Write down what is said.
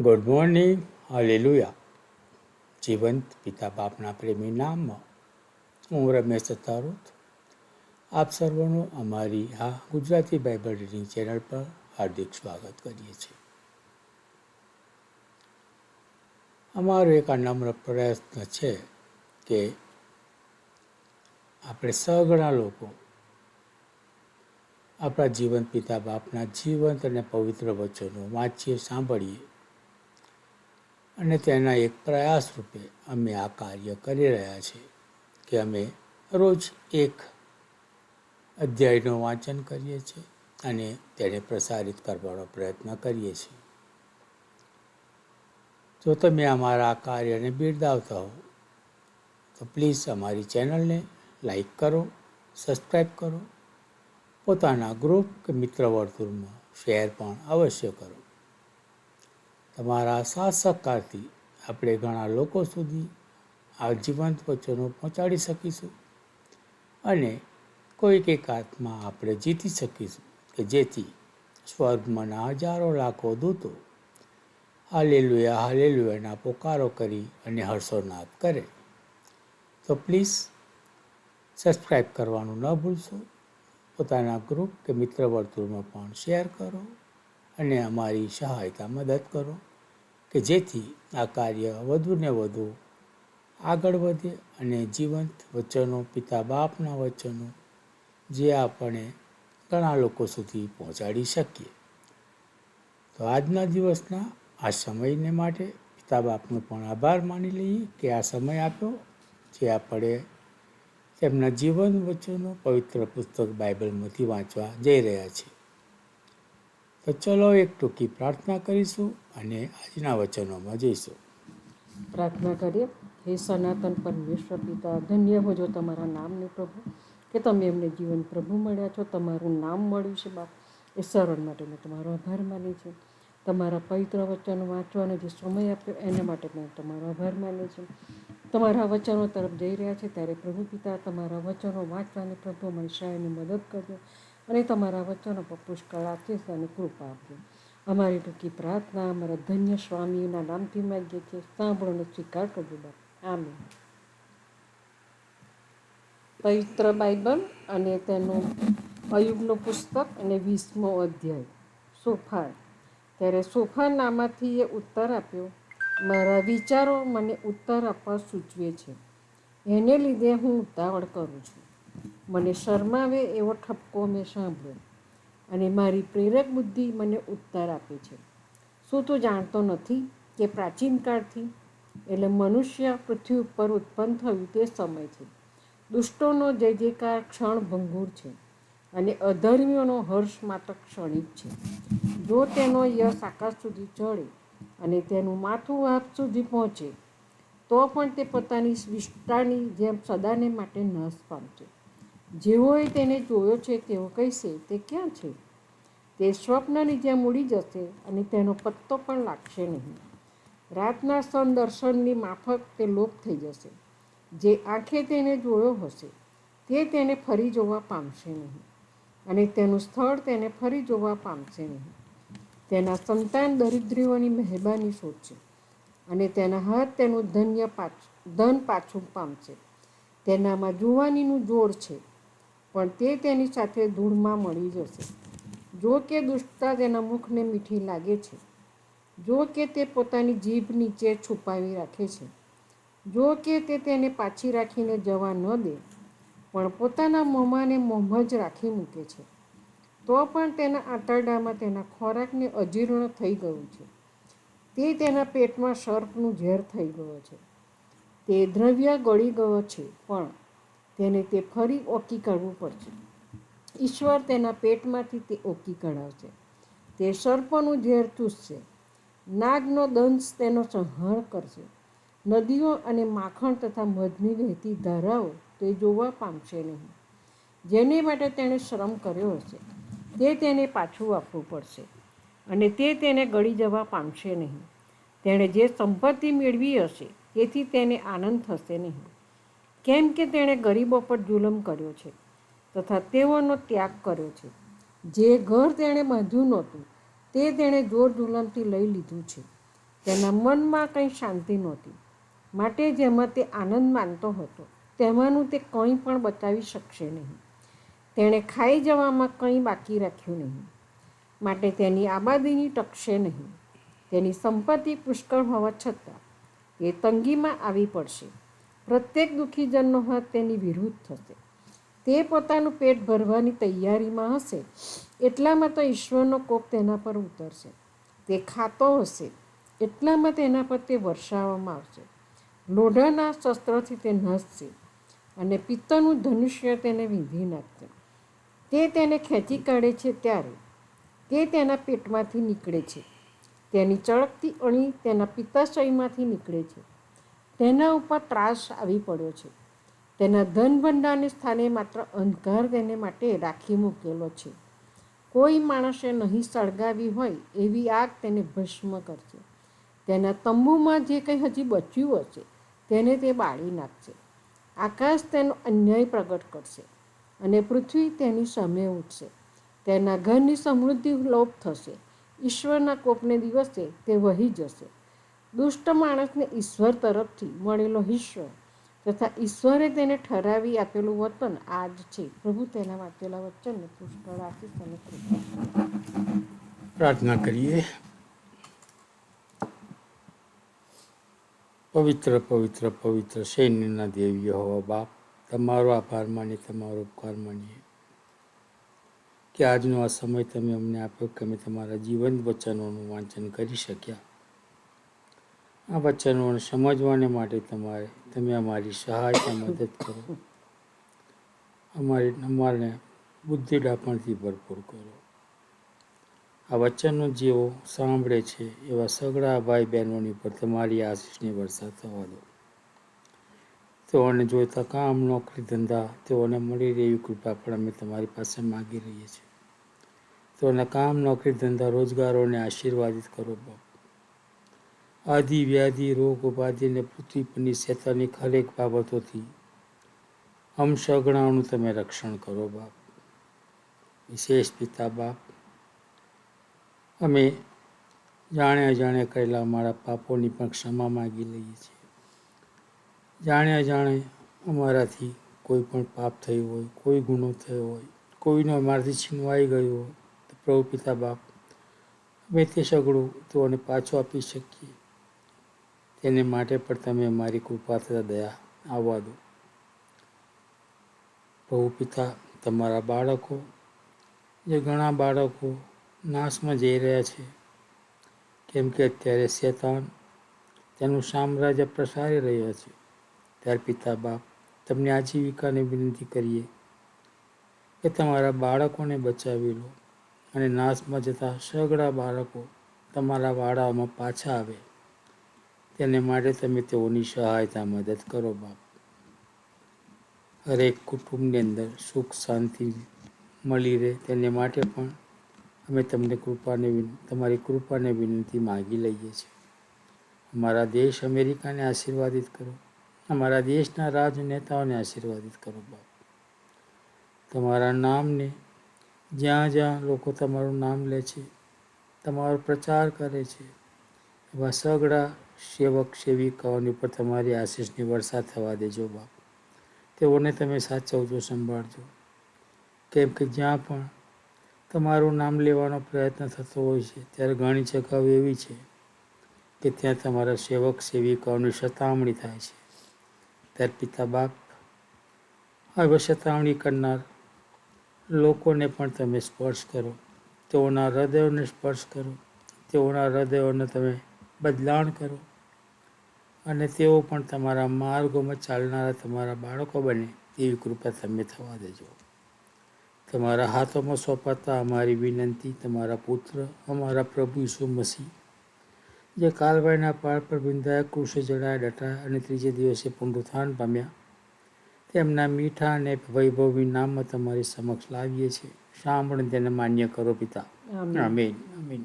Good morning hallelujah જીવંત પિતા બાપના પ્રેમી નામમાં હું રમેશ સત્તારોત આપ સર્વનું અમારી આ ગુજરાતી બાઇબલ રીડિંગ ચેનલ પર હાર્દિક સ્વાગત કરીએ છીએ. અમારો એક આ નમ્ર પ્રયત્ન છે કે આપણે સઘળા લોકો આપણા જીવંત પિતા બાપના જીવંત અને પવિત્ર વચનો વાંચીએ, સાંભળીએ અને તેના એક પ્રયાસ રૂપે અમે આ કાર્ય કરી રહ્યા છીએ કે અમે રોજ એક અધ્યાયનું વાંચન કરીએ છીએ અને તેને પ્રસારિત કરવાનો પ્રયત્ન કરીએ છીએ. જો તમે અમારા આ કાર્યને બિરદાવતા હો, તો પ્લીઝ અમારી ચેનલને લાઈક કરો સબસ્ક્રાઈબ કરો, પોતાના ગ્રુપ કે મિત્ર વર્તુળમાં શેર પણ અવશ્ય કરો. તમારા સાથ સહકારથી આપણે ઘણા લોકો સુધી આ જીવંત વચનો પહોંચાડી શકીશું અને કોઈક એક આત્મા આપણે જીતી શકીશું કે જેથી સ્વર્ગમાંના હજારો લાખો દૂતો હાલેલુયા હાલેલુયાના પોકારો કરી અને હર્ષોનાદ કરે. તો પ્લીઝ સબસ્ક્રાઈબ કરવાનું ન ભૂલશો. પોતાના ગ્રુપ કે મિત્ર વર્તુળમાં પણ શેર કરો. અને અમારી સહાયતા મદદ કરો કે જેથી આ કાર્ય વધુને વધુ આગળ વધે અને જીવંત વચનો પિતા બાપના વચનો, જે આપણે ઘણા લોકો સુધી પહોંચાડી શકીએ. તો આજના દિવસના આ સમયને માટે પિતા બાપનો પણ આભાર માની લઈએ કે આ સમય આપ્યો, જે આપણે તેમના જીવન વચનો, પવિત્ર પુસ્તક, બાઇબલમાંથી વાંચવા જઈ રહ્યા છીએ. તો ચલો એક ટૂંકી પ્રાર્થના કરીશું અને આજના વચનોમાં જઈશું. પ્રાર્થના કરીએ. હે સનાતન પરમેશ્વર પિતા, ધન્ય હો જો તમારા નામને પ્રભુ, કે તમે એમને જીવન પ્રભુ મળ્યા છો, તમારું નામ મળ્યું છે બાપ. એ સરળ માટે મેં તમારો આભાર માની છે. તમારા પવિત્ર વચનો વાંચવાનો જે સમય આપ્યો, એના માટે મેં તમારો આભાર માની છે. તમારા વચનો તરફ જઈ રહ્યા છે, ત્યારે પ્રભુ પિતા, તમારા વચનો વાંચવાની પ્રભુ મનસાયની મદદ કરજો. અને તમારા વચનો પર પુષ્કળ આશીષ અને કૃપા આપજો અમારી ટૂંકી પ્રાર્થના, અમારા ધન્ય સ્વામીના નામથી માગીએ છીએ. સાંભળોનો સ્વીકાર કરજો બાપ. આમીન. પવિત્ર બાઇબલ અને તેનું અયુગનું પુસ્તક અને વીસમો અધ્યાય. સોફાર ત્યારે સોફાનામાંથી એ ઉત્તર આપ્યો, મારા વિચારો મને ઉત્તર આપવા સૂચવે છે. એને લીધે હું ઉતાવળ કરું છું. મને શરમાવે એવો ઠપકો મેં સાંભળ્યો અને મારી પ્રેરક બુદ્ધિ મને ઉત્તર આપે છે. શું તું જાણતો નથી કે પ્રાચીન કાળથી એટલે મનુષ્ય પૃથ્વી ઉપર ઉત્પન્ન થયું તે સમય છે. દુષ્ટોનો જય જયકાર ક્ષણ ભંગુર છે અને અધર્મીઓનો હર્ષ માત્ર ક્ષણિક છે. જો તેનો યશ આકાશ સુધી ચડે અને તેનું માથું આપ સુધી પહોંચે, તો પણ તે પોતાની વિષ્ટાની જેમ સદાને માટે નાશ પામશે. જેઓએ તેને જોયો છે, તેઓ કહેશે, તે ક્યાં છે? તે સ્વપ્નની જેમ ઉડી જશે અને તેનો પત્તો પણ લાગશે નહીં. રાતના સ્તન દર્શનની માફક તે લોપ થઈ જશે. જે આંખે તેને જોયો હશે, તે તેને ફરી જોવા પામશે નહીં અને તેનું સ્થળ તેને ફરી જોવા પામશે નહીં. તેના સંતાન દરિદ્રીઓની મહેરબાની શોધશે અને તેના હાથ તેનું ધન્ય પાછું, ધન પાછું પામશે. તેનામાં જુવાનીનું જોડ છે. પણ તે તેની સાથે ધૂળમાં મળી જશે. જો કે દુષ્ટતા તેના મુખને મીઠી લાગે છે. જો કે તે પોતાની જીભ નીચે છુપાવી રાખે છે. જો કે તે તેને પાછી રાખીને જવા ન દે, પણ પોતાના મોંમાંને મોંમાં જ રાખી મૂકે છે. તો પણ તેના આંતરડામાં તેના ખોરાકને અજીર્ણ થઈ ગયું છે. તે તેના પેટમાં સર્પનું ઝેર થઈ ગયો છે. તે દ્રવ્ય ગળી ગયો છે, પણ તેને તે ફરી ઓકી કાઢવું પડશે. ઈશ્વર તેના પેટમાંથી તે ઓકી કઢાવશે. તે સર્પનું ઝેર ચૂસશે. નાગનો દંશ તેનો સંહાર કરશે. નદીઓ અને માખણ તથા મધની વહેતી ધારાઓ તે જોવા પામશે નહીં. જેને માટે તેણે શ્રમ કર્યો હશે, તે તેને પાછું આપવું પડશે અને તે તેને ગળી જવા પામશે નહીં. તેણે જે સંપત્તિ મેળવી હશે, તેથી તેને આનંદ થશે નહીં. કેમ કે તેણે ગરીબો પર જુલમ કર્યો છે તથા તેઓનો ત્યાગ કર્યો છે. જે ઘર તેણે બાંધ્યું નહોતું, તે તેણે જોર જુલમથી લઈ લીધું છે. તેના મનમાં કંઈ શાંતિ નહોતી. માટે જેમાં તે આનંદ માનતો હતો, તેમાંનું તે કંઈ પણ બચાવી શકશે નહીં. તેણે ખાઈ જવામાં કંઈ બાકી રાખ્યું નહીં. માટે તેની આબાદીની ટકશે નહીં. તેની સંપત્તિ પુષ્કળ હોવા છતાં એ તંગીમાં આવી પડશે. પ્રત્યેક દુઃખીજનનો હાથ તેની વિરુદ્ધ થશે. તે પોતાનું પેટ ભરવાની તૈયારીમાં હશે. એટલામાં તો ઈશ્વરનો કોપ તેના પર ઉતરશે. તે ખાતો હશે. એટલામાં તેના પર તે વરસાવવામાં આવશે. લોઢાના શસ્ત્રથી તે નસશે અને પિત્તનું ધનુષ્ય તેને વીંધી નાખશે. તે તેને ખેંચી કાઢે છે ત્યારે. તે તેના પેટમાંથી નીકળે છે. તેની ચળકતી અણી તેના પિત્તાશયમાંથી નીકળે છે. તેના ઉપર ત્રાસ આવી પડ્યો છે. તેના ધન ભંડારની સ્થાને માત્ર અંધકાર તેને માટે રાખી મૂકેલો છે. કોઈ માણસે નહીં સળગાવી હોય એવી આગ તેને ભસ્મ કરશે. તેના તંબુમાં જે કંઈ હજી બચ્યું હશે, તેને તે બાળી નાખશે. આકાશ તેનો અન્યાય પ્રગટ કરશે અને પૃથ્વી તેની સામે ઉઠશે. તેના ઘરની સમૃદ્ધિ લોપ થશે. ઈશ્વરના કોપને દિવસે તે વહી જશે. દુષ્ટ માણસને ઈશ્વર તરફથી મળેલો હિસ્સો તથા ઈશ્વરે તેને ઠરાવી આપેલું વતન આ જ છે. પ્રભુ તેના વાંચેલા વચનને પુષ્કળ આશીષ અને પ્રાર્થના કરીએ. પવિત્ર પવિત્ર પવિત્ર સૈન્યના દેવીઓ હોવા બાપ, તમારો આભાર માની તમારો ઉપકાર માનીએ કે આજનો આ સમય તમે અમને આપ્યો કે અમે તમારા જીવંત વચનોનું વાંચન કરી શક્યા. આ વચનોને સમજવાને માટે તમારે, તમે અમારી સહાયતા મદદ કરો. અમારી, અમારને બુદ્ધિ ડાપણથી ભરપૂર કરો. આ વચનો જેઓ સાંભળે છે, એવા સગડા ભાઈ બહેનોની પર તમારી આશીષની વરસાદ થવા દો. તેઓને જોઈતા કામ, નોકરી, ધંધા, તેઓને મળી રહે એવી કૃપા પણ અમે તમારી પાસે માગી રહીએ છીએ. તેઓના કામ, નોકરી, ધંધા, રોજગારોને આશીર્વાદિત કરો બાપ આદિ વ્યાધિ, રોગ ઉપાધિને પૃથ્વી પરની શેતાની ખરેક બાબતોથી હમ સગણાનું તમે રક્ષણ કરો બાપ. વિશેષ પિતા બાપ, અમે જાણે અજાણે કરેલા અમારા પાપોની પણ ક્ષમા માગી લઈએ છીએ. જાણે અજાણે અમારાથી કોઈ પણ પાપ થયું હોય, કોઈ ગુનો થયો હોય, કોઈનો અમારાથી છીનવાઈ ગયો હોય, તો પ્રભુ પિતા બાપ, અમે તે સગડું તેઓને પાછો આપી શકીએ. તેને માટે પણ તમે મારી કૃપા તથા દયા આવવા દો. બહુ પિતા, તમારા બાળકો, જે ઘણા બાળકો નાશમાં જઈ રહ્યા છે, કેમ કે અત્યારે શેતાન તેનું સામ્રાજ્ય પ્રસારી રહ્યા છે. ત્યારે પિતા બાપ, તમને આજીવિકાને વિનંતી કરીએ કે તમારા બાળકોને બચાવી લો અને નાશમાં જતા સગડા બાળકો તમારા વાડામાં પાછા આવે. તેને માટે તમે તેઓની સહાયતા મદદ કરો બાપ. હરેક કુટુંબની અંદર સુખ, શાંતિ મળી રહે તેને માટે પણ અમે તમને કૃપાને તમારી કૃપાને વિનંતી માગી લઈએ છીએ. અમારા દેશ અમેરિકાને આશીર્વાદિત કરો. અમારા દેશના રાજનેતાઓને આશીર્વાદિત કરો બાપ. તમારા નામને જ્યાં જ્યાં લોકો તમારું નામ લે છે, તમારો પ્રચાર કરે છે, એવા સગડા સેવક સેવિકાઓની ઉપર તમારી આશીષની વરસાદ થવા દેજો બાપ. તેઓને તમે સાચવજો, સંભાળજો. કેમ કે જ્યાં પણ તમારું નામ લેવાનો પ્રયત્ન થતો હોય છે, ત્યારે ઘણી જગાઓ એવી છે કે ત્યાં તમારા સેવક સેવિકાઓની સતામણી થાય છે. ત્યારે પિતા બાપ, હવે સતામણી કરનાર લોકોને પણ તમે સ્પર્શ કરો. તેઓના હૃદયોને સ્પર્શ કરો. તેઓના હૃદયોને તમે બદલાણ કરો. અને તેઓ પણ તમારા માર્ગોમાં ચાલનારા તમારા બાળકો બને તેવી કૃપા તમે થવા દેજો. તમારા હાથોમાં સોંપાતા અમારી વિનંતી તમારા પુત્ર અમારા પ્રભુ ઈસુ મસીહ જે કાલભાઈના પાળ પર બિંદાયા કૃષે જડાયા ડટા અને ત્રીજે દિવસે પુનરુત્થાન પામ્યા. તેમના મીઠા અને વૈભવી નામમાં તમારી સમક્ષ લાવીએ છીએ. સાંભળીને તેને માન્ય કરો પિતા. અમીન આમીન. આમીન.